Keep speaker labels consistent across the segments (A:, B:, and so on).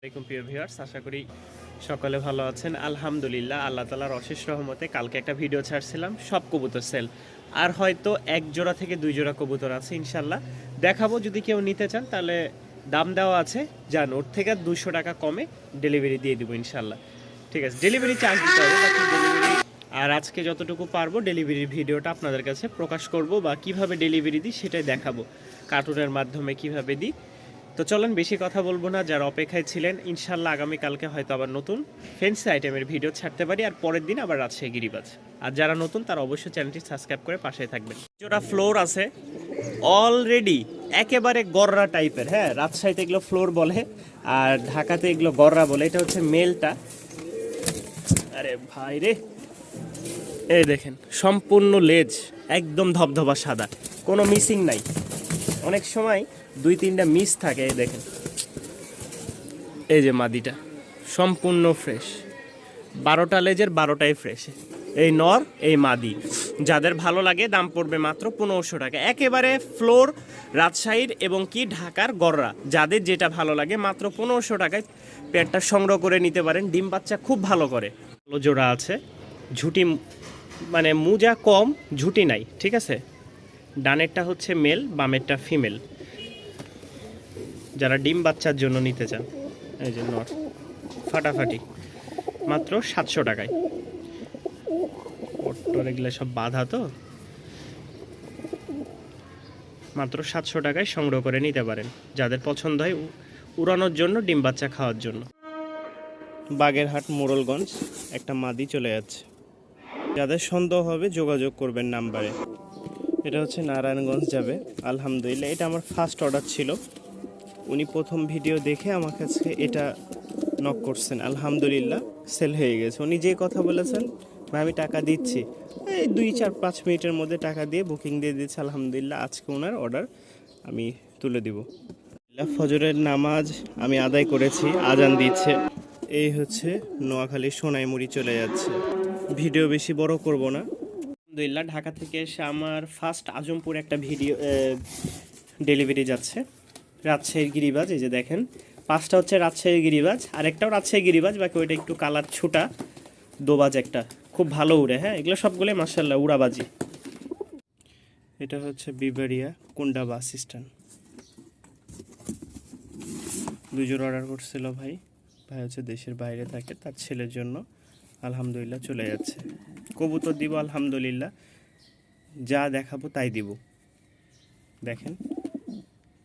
A: আসসালামাইকুম প্রিয় আশা করি সকলে ভালো আছেন। আলহামদুলিল্লাহ, আল্লাহ তালার অশেষ রহমতে কালকে একটা ভিডিও ছাড়ছিলাম, সব কবুতর সেল। আর হয়তো এক জোড়া থেকে দুই জোড়া কবুতর আছে ইনশাল্লাহ দেখাবো যদি কেউ নিতে চান, তাহলে দাম দেওয়া আছে। যান ওর থেকে দুশো টাকা কমে ডেলিভারি দিয়ে দিব ইনশাল্লাহ ঠিক আছে, ডেলিভারি চার্জ দিতে হবে ডেলিভারি। আর আজকে যতটুকু পারব, ডেলিভারির ভিডিওটা আপনাদের কাছে প্রকাশ করব বা কীভাবে ডেলিভারি দিই সেটাই দেখাবো। কার্টুনের মাধ্যমে কীভাবে দিই তো চলেন বেশি কথা বলব না, যারা অপেক্ষায় ছিলেন ইনশাল্লাহ আগামীকালকে হয়তো আবার নতুন ফেন্সি আইটেমের ভিডিও ছাড়তে পারি, আর পরের দিন আবার রাজশাহী গিরিবাজ। আর যারা নতুন, তারা অবশ্যই চ্যানেলটি সাবস্ক্রাইব করে পাশে থাকবেন। যেটা ফ্লোর আছে অলরেডি একেবারে গররা টাইপের হ্যাঁ রাজশাহীতে এগুলো ফ্লোর বলে, আর ঢাকাতে এগুলো গররা বলে, এটা হচ্ছে মেলটা আরে ভাই রে। এই দেখেন, সম্পূর্ণ লেজ একদম ধবধবা সাদা, কোনো মিসিং নাই। অনেক সময় দুই তিনটা মিস থাকে দেখেন। এই যে মাদিটা, সম্পূর্ণ ফ্রেশ বারোটা লেজের বারোটাই ফ্রেশ এই নর, এই মাদি। যাদের ভালো লাগে, দাম পড়বে মাত্র পনেরোশো টাকা। একেবারে ফ্লোর রাজশাহীর এবং কি ঢাকার গররা যাদের যেটা ভালো লাগে, মাত্র পনেরোশো টাকায় পেটটা সংগ্রহ করে নিতে পারেন। ডিম বাচ্চা খুব ভালো করে। ভালো জোড়া আছে। ঝুটি মানে মুজা কম, ঝুটি নাই, ঠিক আছে? ডানেরটা হচ্ছে মেল, বামেরটা ফিমেল। যারা ডিম বাচ্চার জন্য নিতে চান, এই যে নর ফাটাফাটি, মাত্র সাতশো টাকায়। ওট্টোর এগুলো সব বাধা তো? মাত্র সাতশো টাকায় সংগ্রহ করে নিতে পারেন, যাদের পছন্দ হয় উড়ানোর জন্য, ডিম বাচ্চা খাওয়ার জন্য। বাগেরহাট, মোড়লগঞ্জ, একটা মাদি চলে যাচ্ছে। যাদের সন্দেহ হবে, যোগাযোগ করবেন নাম্বারে। এটা হচ্ছে নারায়ণগঞ্জ যাবে। আলহামদুলিল্লাহ, এটা আমার ফার্স্ট অর্ডার ছিল। উনি প্রথম ভিডিও দেখে আমার কাছে এটা নক করছেন। আলহামদুলিল্লাহ সেল হয়ে গেছে। উনি যে কথা বলেছেন, ভাই, আমি টাকা দিচ্ছি। এই দুই, চার, পাঁচ মিনিটের মধ্যে টাকা দিয়ে বুকিং দিয়ে দিচ্ছে আলহামদুলিল্লাহ, আজকে ওনার অর্ডার আমি তুলে দিব। ফজরের নামাজ আমি আদায় করেছি, আজান দিচ্ছে। এই হচ্ছে নোয়াখালী সোনাইমুড়ি চলে যাচ্ছে। ভিডিও বেশি বড় করব না। আলহামদুলিল্লাহ, ঢাকা থেকে এসে আমার ফার্স্ট আজমপুর একটা ভিডিও ডেলিভারি যাচ্ছে। রাজশাহীর গিরিবাজ, এই যে দেখেন। পাঁচটা হচ্ছে রাজশাহীর গিরিবাজ, আরেকটাও রাজশাহী গিরিবাজ, বাকি ওইটা একটু কালার ছুটা। দোবাজ একটা, খুব ভালো উড়ে হ্যাঁ? এগুলো সবগুলোই মার্শাল্লাহ উড়াবাজি। এটা হচ্ছে বিবারিয়া কুন্ডা বাস স্ট্যান্ড। দুজোর অর্ডার করছিল ভাই। ভাই হচ্ছে দেশের বাইরে থাকে, তার ছেলের জন্য। আলহামদুলিল্লাহ চলে যাচ্ছে। কবুতর দিব, আলহামদুলিল্লাহ। যা দেখাবো তাই দিব। দেখেন,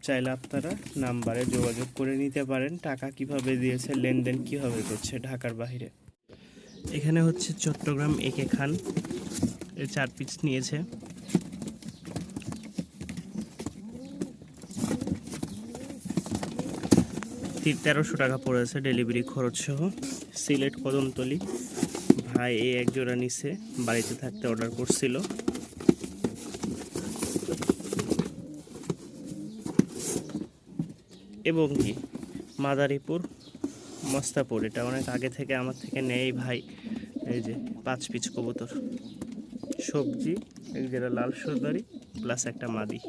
A: চাইলে আপনারা নাম্বারে যোগাযোগ করে নিতে পারেন, টাকা কীভাবে দিয়েছে, লেনদেন কীভাবে করছে ঢাকার বাইরে এখানে হচ্ছে চট্টগ্রাম একে খান এ চার পিস নিয়েছে। তেরোশো টাকা পড়েছে ডেলিভারি খরচ সহ সিলেট কদমতলি। ভাই এই এক জোড়া নিছে, বাড়িতে থাকতে অর্ডার করছিল। এবং কি, মাদারীপুর, মস্তাপুর, এটা অনেক আগে থেকে আমার থেকে নেই ভাই, এই যে পাঁচ পিচ কবুতর। সবজি, এক যেটা লাল সরদারি প্লাস একটা মাদি।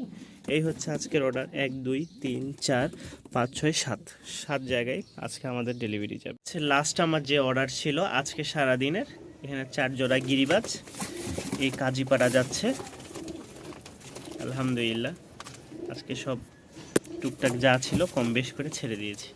A: এই হচ্ছে আজকের অর্ডার এক, দুই, তিন, চার, পাঁচ, ছয়, সাত। সাত জায়গায় আজকে আমাদের ডেলিভারি যাবে। লাস্ট আমার যে অর্ডার ছিল, আজকে সারা দিনের এখানে চার জোড়া গিরিবাজ, এই কাজীপাড়া যাচ্ছে। আলহামদুলিল্লাহ, আজকে সব টুকটাক যা ছিল কম বেশ করে ছেড়ে দিয়েছি।